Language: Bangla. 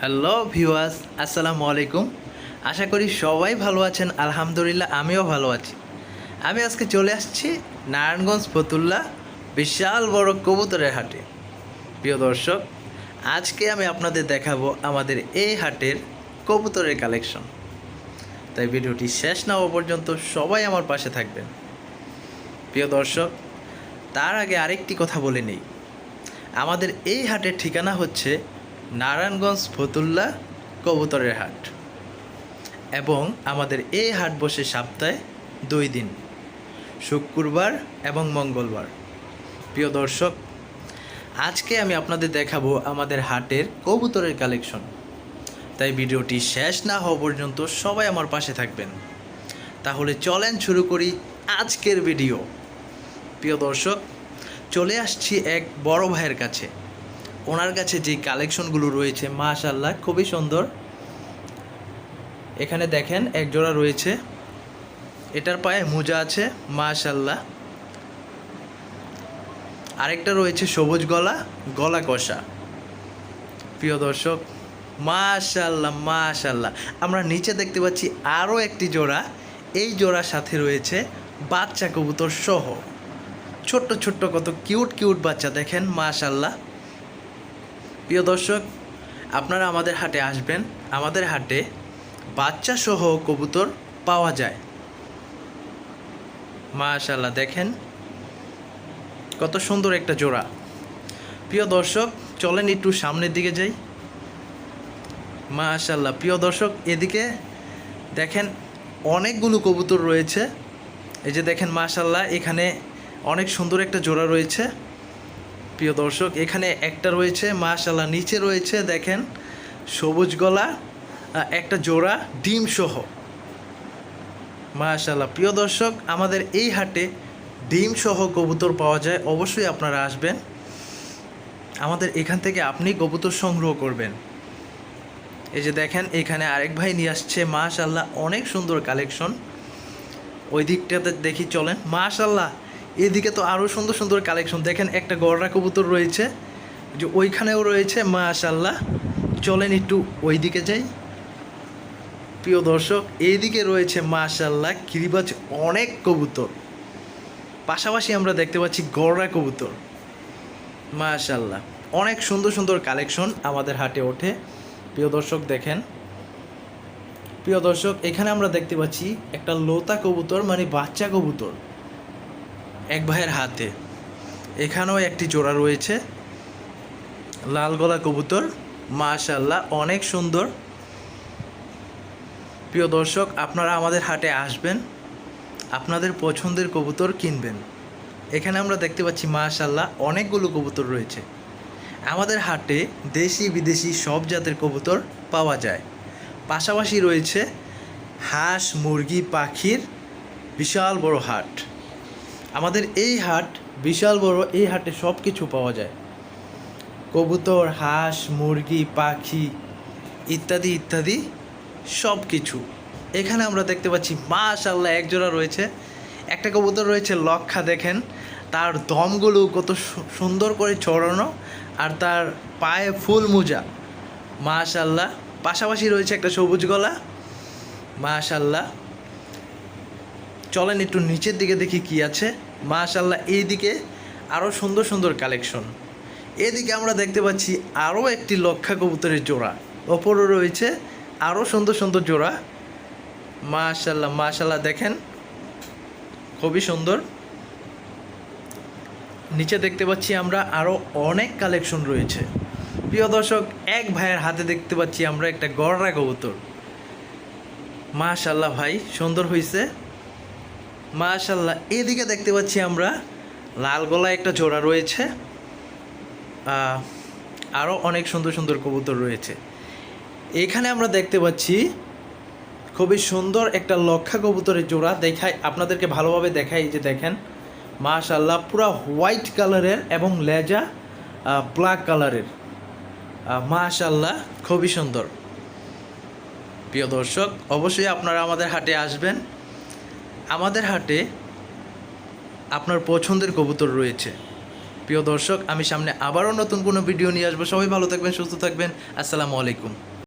হ্যালো ভিউয়ার্স আসসালামু আলাইকুম আশা করি সবাই ভালো আছেন। আলহামদুলিল্লাহ, আমিও ভালো আছি। আমি আজকে চলে আসছি নারায়ণগঞ্জ ফতুল্লা বিশাল বড় কবুতরের হাটে। প্রিয় দর্শক, আজকে আমি আপনাদের দেখাবো আমাদের এই হাটের কবুতরের কালেকশন। তাই ভিডিওটি শেষ না হওয়া পর্যন্ত সবাই আমার পাশে থাকবেন। প্রিয় দর্শক, তার আগে আরেকটি কথা বলে নেই। আমাদের এই হাটের ঠিকানা হচ্ছে নারায়ণগঞ্জ ফতুল্লা কবুতরের হাট। এবং আমাদের এই হাট বসে সপ্তাহে দুই দিন, শুক্রবার এবং মঙ্গলবার। প্রিয় দর্শক, আজকে আমি আপনাদের দেখাবো আমাদের হাটের কবুতরের কালেকশন। তাই ভিডিওটি শেষ না হওয়া পর্যন্ত সবাই আমার পাশে থাকবেন। তাহলে চলেন শুরু করি আজকের ভিডিও। প্রিয় দর্শক, চলে আসছি এক বড় ভাইয়ের কাছে। ওনার কাছে যে কালেকশনগুলো রয়েছে মাশাল্লাহ খুবই সুন্দর। এখানে দেখেন, এক জোড়া রয়েছে। এটার পায়ে মোজা আছে মাশাল্লাহ আরেকটা রয়েছে সবুজ গলা গলা কষা। প্রিয় দর্শক মাশাল্লাহ মাশাল্লাহ আমরা নিচে দেখতে পাচ্ছি আরও একটি জোড়া। এই জোড়ার সাথে রয়েছে বাচ্চা কবুতর সহ। ছোট্ট ছোট্ট, কত কিউট কিউট বাচ্চা, দেখেন মাশাল্লাহ প্রিয় দর্শক, আপনারা আমাদের হাটে আসবেন। আমাদের হাটে বাচ্চা সহ কবুতর পাওয়া যায়। মাশাল্লাহ দেখেন কত সুন্দর একটা জোড়া। প্রিয় দর্শক, চলেন একটু সামনের দিকে যাই। মাশাল্লাহ প্রিয় দর্শক, এদিকে দেখেন অনেকগুলো কবুতর রয়েছে। এই যে দেখেন মাশাল্লাহ এখানে অনেক সুন্দর একটা জোড়া রয়েছে। প্রিয় দর্শক, এখানে একটা রয়েছে মাশাল্লাহ নিচে রয়েছে, দেখেন, সবুজ গলা একটা জোড়া ডিম সহ। মাশাল্লাহ প্রিয় দর্শক, আমাদের এই হাটে ডিম সহ কবুতর পাওয়া যায়, অবশ্যই আপনারা আসবেন। আমাদের এখান থেকে আপনি কবুতর সংগ্রহ করবেন। এই যে দেখেন, এখানে আরেক ভাই নিয়ে আসছে মাশাল্লাহ অনেক সুন্দর কালেকশন। ওই দিকটাতে দেখি, চলেন। মাশাল্লাহ এদিকে তো আরও সুন্দর সুন্দর কালেকশন দেখেন একটা গড়রা কবুতর রয়েছে, যে ওইখানেও রয়েছে মাশাল্লাহ চলেন একটু ওই দিকে যাই। প্রিয় দর্শক, এইদিকে রয়েছে মাশাল্লাহ কিরিবাজ অনেক কবুতর। পাশাপাশি আমরা দেখতে পাচ্ছি গড়রা কবুতর। মাশাল্লাহ অনেক সুন্দর সুন্দর কালেকশন আমাদের হাটে ওঠে। প্রিয় দর্শক, দেখেন। প্রিয় দর্শক, এখানে আমরা দেখতে পাচ্ছি একটা লোতা কবুতর মানে বাচ্চা কবুতর। এক ভাইয়ের হাতে। এখানেও একটি জোড়া রয়েছে। লাল গলা কবুতর। মাশাল্লাহ অনেক সুন্দর। প্রিয় দর্শক, আপনারা আমাদের হাটে আসবেন। আপনাদের পছন্দের কবুতর কিনবেন। এখানে আমরা দেখতে পাচ্ছি মাশাল্লাহ অনেকগুলো কবুতর রয়েছে। আমাদের হাটে দেশি, বিদেশি সব জাতের কবুতর পাওয়া যায়। পাশাপাশি রয়েছে হাঁস, মুরগি, পাখির বিশাল বড় হাট। আমাদের এই হাট, বিশাল বড় এই হাটে সব কিছু পাওয়া যায়। কবুতর, হাঁস, মুরগি, পাখি ইত্যাদি ইত্যাদি সব কিছু এখানে আমরা দেখতে পাচ্ছি মাশাল্লাহ এক জোড়া রয়েছে। একটা কবুতর রয়েছে লক্ষা, দেখেন। তার দমগুলো কত সুন্দর করে চড়ানো আর তার পায়ে ফুল মোজা। মাশাল্লাহ পাশাপাশি রয়েছে একটা সবুজ গলা। মাশাল্লাহ চলেন একটু নিচের দিকে দেখি কি আছে। মাশাল্লাহ এইদিকে আরও সুন্দর সুন্দর কালেকশন। এদিকে আমরা দেখতে পাচ্ছি আরও একটি লক্ষা কবুতরের জোড়া। ওপরও রয়েছে আরও সুন্দর সুন্দর জোড়া। মাশাল্লাহ মাশাল্লাহ দেখেন, খুবই সুন্দর। নিচে দেখতে পাচ্ছি আমরা আরও অনেক কালেকশন রয়েছে। প্রিয় দর্শক, এক ভাইয়ের হাতে দেখতে পাচ্ছি আমরা একটা গড়রা কবুতর। মাশাল্লাহ ভাই, সুন্দর হয়েছে মাশাল্লাহ এদিকে দেখতে পাচ্ছি আমরা লাল গলা একটা জোড়া রয়েছে। আরও অনেক সুন্দর সুন্দর কবুতর রয়েছে। এখানে আমরা দেখতে পাচ্ছি খুবই সুন্দর একটা লক্ষা কবুতরের জোড়া। দেখাই, আপনাদেরকে ভালোভাবে দেখাই যে দেখেন। মাশাল্লাহ পুরা হোয়াইট কালারের এবং লেজা ব্ল্যাক কালারের। মাশাল্লাহ খুবই সুন্দর। প্রিয় দর্শক, অবশ্যই আপনারা আমাদের হাটে আসবেন। আমাদের হাটে আপনার পছন্দের কবুতর রয়েছে। প্রিয় দর্শক, আমি সামনে আবারও নতুন কোনো ভিডিও নিয়ে আসব। সবাই ভালো থাকবেন, সুস্থ থাকবেন। আসসালামু আলাইকুম।